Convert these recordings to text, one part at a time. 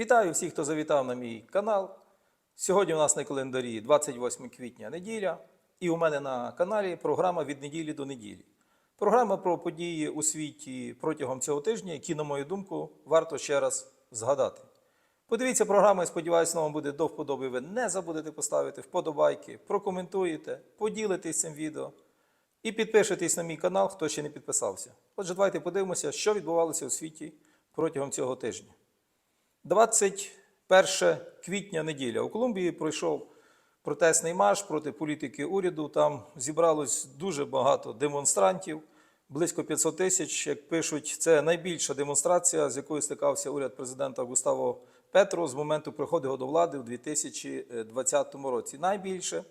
Вітаю всіх, хто завітав на мій канал. Сьогодні у нас на календарі 28 квітня неділя, і у мене на каналі програма від неділі до неділі. Програма про події у світі протягом цього тижня, які, на мою думку, варто ще раз згадати. Подивіться програму і сподіваюся, вам буде до вподоби. Ви не забудете поставити вподобайки, прокоментуєте, поділитесь цим відео і підпишитесь на мій канал, хто ще не підписався. Отже, давайте подивимося, що відбувалося у світі протягом цього тижня. 21 квітня неділя. У Колумбії пройшов протестний марш проти політики уряду. Там зібралось дуже багато демонстрантів, близько 500 тисяч. Як пишуть, це найбільша демонстрація, з якою стикався уряд президента Густаво Петро з моменту приходу його до влади у 2020 році. Найбільше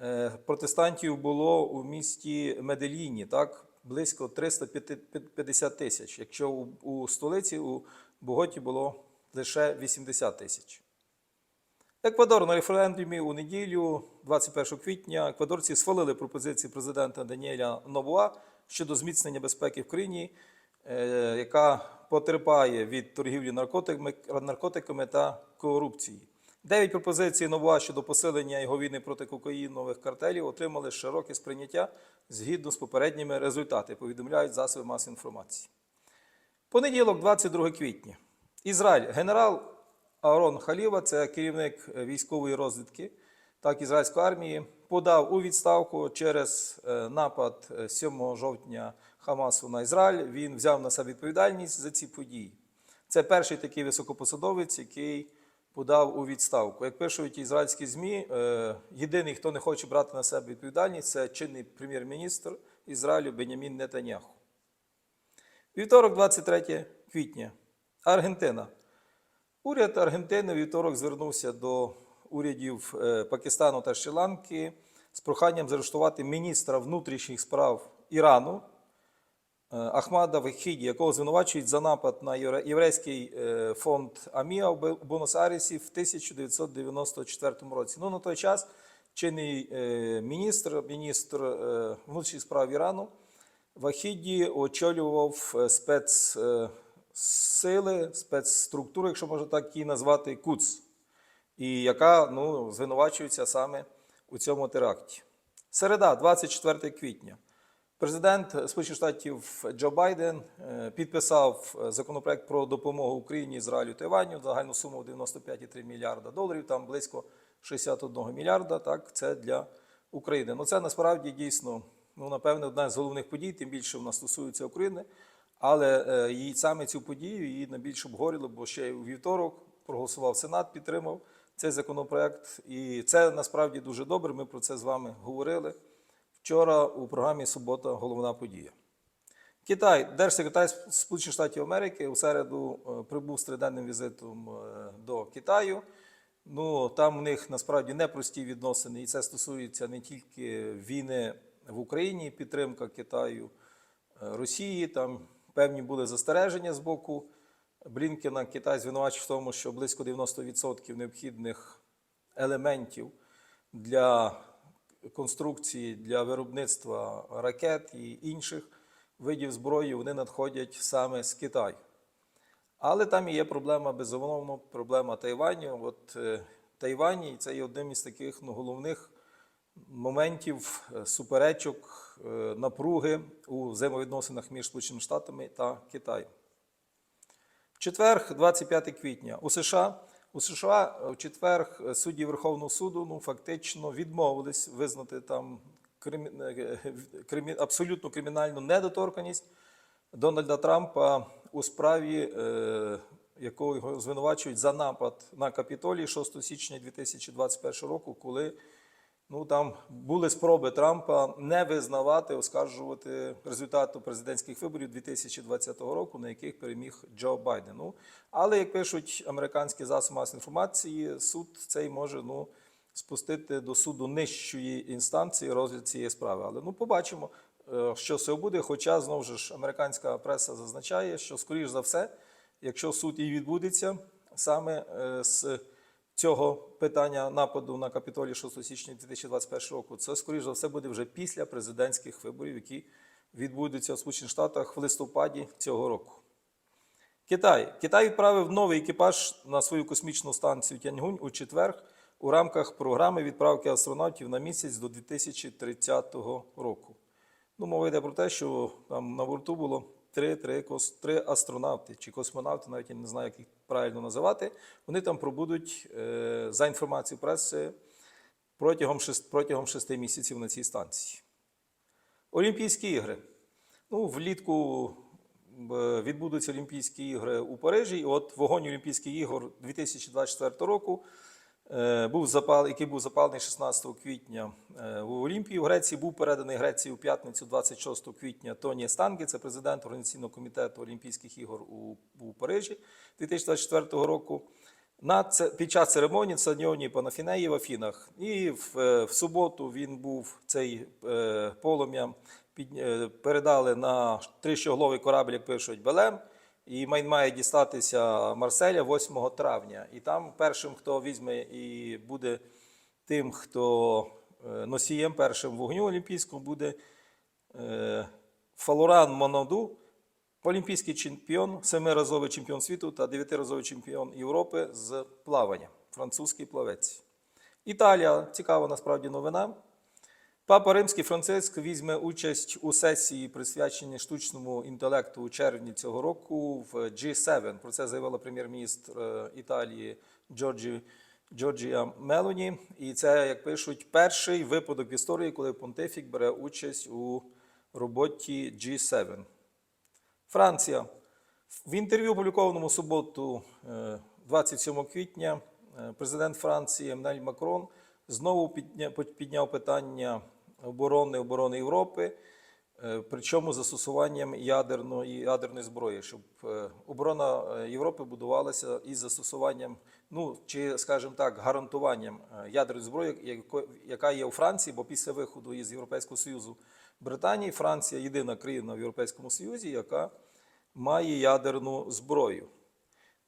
е, протестантів було у місті Меделіні, так, близько 350 тисяч. Якщо у, у столиці у Боготі було лише 80 тисяч. Еквадор на референдумі у неділю, 21 квітня, еквадорці схвалили пропозиції президента Даніеля Новуа щодо зміцнення безпеки в країні, е, яка потерпає від торгівлі наркотиками, та корупції. Дев'ять пропозицій Новуа щодо посилення його війни проти кокаїнових картелів отримали широке сприйняття згідно з попередніми результатами, повідомляють засоби масової інформації. Понеділок, 22 квітня. Ізраїль. Генерал Аарон Халіва, це керівник е, військової розвідки, так ізраїльської армії, подав у відставку через е, напад е, 7 жовтня Хамасу на Ізраїль. Він взяв на себе відповідальність за ці події. Це перший такий високопосадовець, який подав у відставку. Як пишуть ізраїльські ЗМІ, е, єдиний, хто не хоче брати на себе відповідальність, це чинний прем'єр-міністр Ізраїлю Бенямін Нетаньяху. Вівторок, 23 квітня. Аргентина. Уряд Аргентини вівторок звернувся до урядів е, Пакистану та Шрі-Ланки з проханням заарештувати міністра внутрішніх справ Ірану е, Ахмада Вахіді, якого звинувачують за напад на євре- єврейський е, фонд Аміа в Бонус-Айресі в 1994 році. Ну, на той час чинний міністр, міністр внутрішніх справ Ірану Вахіді очолював е, спецсили, спецструктури, якщо можна так її назвати, КУЦ, і яка ну, звинувачується саме у цьому теракті. Середа, 24 квітня. Президент Сполучених Штатів Джо Байден е, підписав е, законопроект про допомогу Україні, Ізраїлю, Тайваню, загальну суму 95,3 мільярда доларів, там близько 61 мільярда. Так, це для України. Ну це насправді дійсно, ну напевне, одна з головних подій, тим більше вона стосується України. Але е, її саме цю подію її найбільш обговорили, бо ще у вівторок проголосував Сенат, підтримав цей законопроект. І це насправді дуже добре. Ми про це з вами говорили. Вчора у програмі Субота головна подія. Китай, держсекретар Сполучених Штатів Америки у середу е, прибув з триденним візитом е, до Китаю. Ну там у них насправді непрості відносини, і це стосується не тільки війни в Україні, підтримка Китаю Росії. Там певні були застереження з боку Блінкена. Китай звинувачив в тому, що близько 90% необхідних елементів для конструкції для виробництва ракет і інших видів зброї вони надходять саме з Китаю. Але там є проблема, безумовно, проблема Тайваню. От е, Тайвань і це є одним із таких ну, головних моментів е, суперечок, е, напруги у взаємовідносинах між Сполученими Штатами та Китаєм. В четвер, 25 квітня, у США у США в четвер судді Верховного суду ну, фактично відмовились визнати там кримі... е, кримі... абсолютну кримінальну недоторканність Дональда Трампа у справі, е... якого його звинувачують за напад на Капітолій 6 січня 2021 року, коли Ну там були спроби Трампа не визнавати, оскаржувати результати президентських виборів 2020 року, на яких переміг Джо Байден. Ну, але як пишуть американські засоби масової інформації, суд цей може ну, спустити до суду нижчої інстанції розгляд цієї справи. Але ну побачимо, е, що це буде. Хоча знову ж американська преса зазначає, що скоріш за все, якщо суд і відбудеться саме е, з цього питання нападу на Капітолій 6 січня 2021 року, це, скоріш за все, буде вже після президентських виборів, які відбудуться в Сполучених Штатах в листопаді цього року. Китай. Китай відправив новий екіпаж на свою космічну станцію Тяньгунь у четвер у рамках програми відправки астронавтів на місяць до 2030 року. Ну, мова йде про те, що там на борту було три, три, три астронавти чи космонавти, навіть я не знаю, як їх правильно називати. Вони там пробудуть, е, за інформацією преси, протягом, шест, протягом шести місяців на цій станції. Олімпійські ігри. Ну, влітку відбудуться Олімпійські ігри у Парижі. І от вогонь Олімпійських ігор 2024 року, був запал, який був запалений 16 квітня е, в Олімпії в Греції, був переданий Греції у п'ятницю 26 квітня Тоні Стангі, це президент Організаційного комітету Олімпійських ігор у, у Парижі 2024 року. На це, під час церемонії церемонії Панафінеї в Афінах. І в, е, в суботу він був цей е, полум'я під, е, передали на трищоголовий корабль, як пишуть Белем. І майн має дістатися Марселя 8 травня. І там першим, хто візьме і буде тим, хто е, носієм першим вогню олімпійського, буде е, Фалуран Моноду, олімпійський чемпіон, семиразовий чемпіон світу та дев'ятиразовий чемпіон Європи з плавання, французький плавець. Італія цікава насправді новина. Папа Римський Франциск візьме участь у сесії, присвяченій штучному інтелекту у червні цього року в G7. Про це заявила прем'єр-міністр е, Італії Джорджі, Джорджія Мелоні. І це, як пишуть, перший випадок в історії, коли понтифік бере участь у роботі G7. Франція. В інтерв'ю, опублікованому суботу, е, 27 квітня, е, президент Франції Еммануель Макрон знову підня- підняв питання оборони оборони Європи, е, причому застосуванням ядерної, ядерної зброї, щоб е, оборона е, Європи будувалася із застосуванням, ну чи, скажімо так, гарантуванням ядерної зброї, яка є у Франції, бо після виходу із Європейського Союзу Британії Франція єдина країна в Європейському Союзі, яка має ядерну зброю.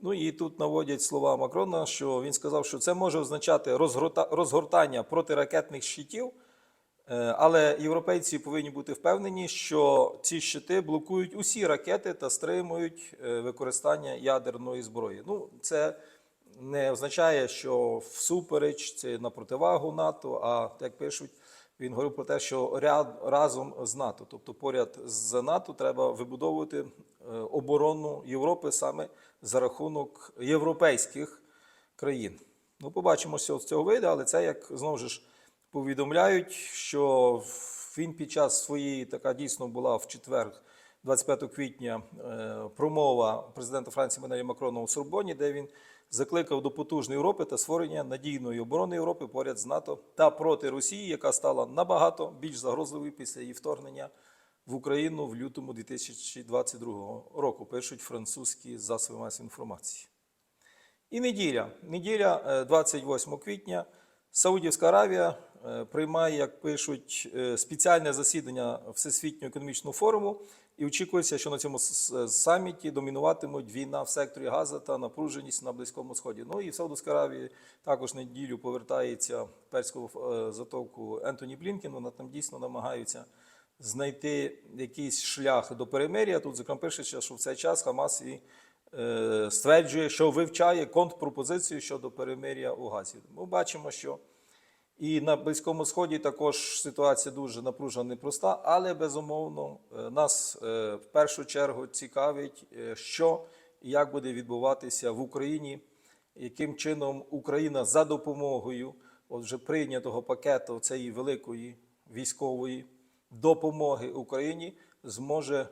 Ну і тут наводять слова Макрона, що він сказав, що це може означати розгорта- розгортання протиракетних щитів, але європейці повинні бути впевнені, що ці щити блокують усі ракети та стримують е, використання ядерної зброї. Ну, це не означає, що всупереч це на противагу НАТО, а як пишуть, він говорив про те, що ряд разом з НАТО, тобто поряд з НАТО, треба вибудовувати е, оборону Європи саме за рахунок європейських країн. Ну, побачимо, що з цього вийде, але це як знову ж повідомляють, що він під час своєї така дійсно була в четвер, 25 квітня, е, промова президента Франції Менелі Макрона у Сорбоні, де він закликав до потужної Європи та створення надійної оборони Європи поряд з НАТО та проти Росії, яка стала набагато більш загрозливою після її вторгнення в Україну в лютому 2022 року, пишуть французькі засоби масової інформації. І неділя. Неділя, е, 28 квітня, Саудівська Аравія е, приймає, як пишуть, е, спеціальне засідання Всесвітнього економічного форуму. І очікується, що на цьому саміті домінуватимуть війна в секторі Газа та напруженість на Близькому Сході. Ну і в Саудовській Аравії також неділю повертається в перську е, затовку Ентоні Блінкен. Вона там дійсно намагаються знайти якийсь шлях до перемир'я. Тут, зокрема, пишеться, що в цей час Хамас і е, стверджує, що вивчає контрпропозицію щодо перемир'я у Газі. Ми бачимо, що і на Близькому Сході також ситуація дуже напружена, непроста, але безумовно е, нас е, в першу чергу цікавить, е, що і як буде відбуватися в Україні, яким чином Україна за допомогою от вже прийнятого пакету цієї великої військової допомоги Україні зможе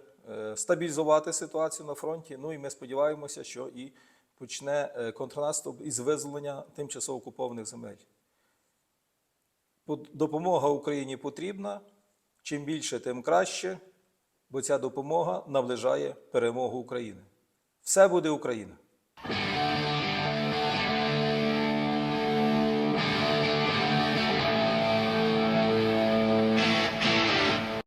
стабілізувати ситуацію на фронті. Ну і ми сподіваємося, що і почне контрнаступ із визволення тимчасово окупованих земель. Допомога Україні потрібна. Чим більше, тим краще, бо ця допомога наближає перемогу України. Все буде Україна.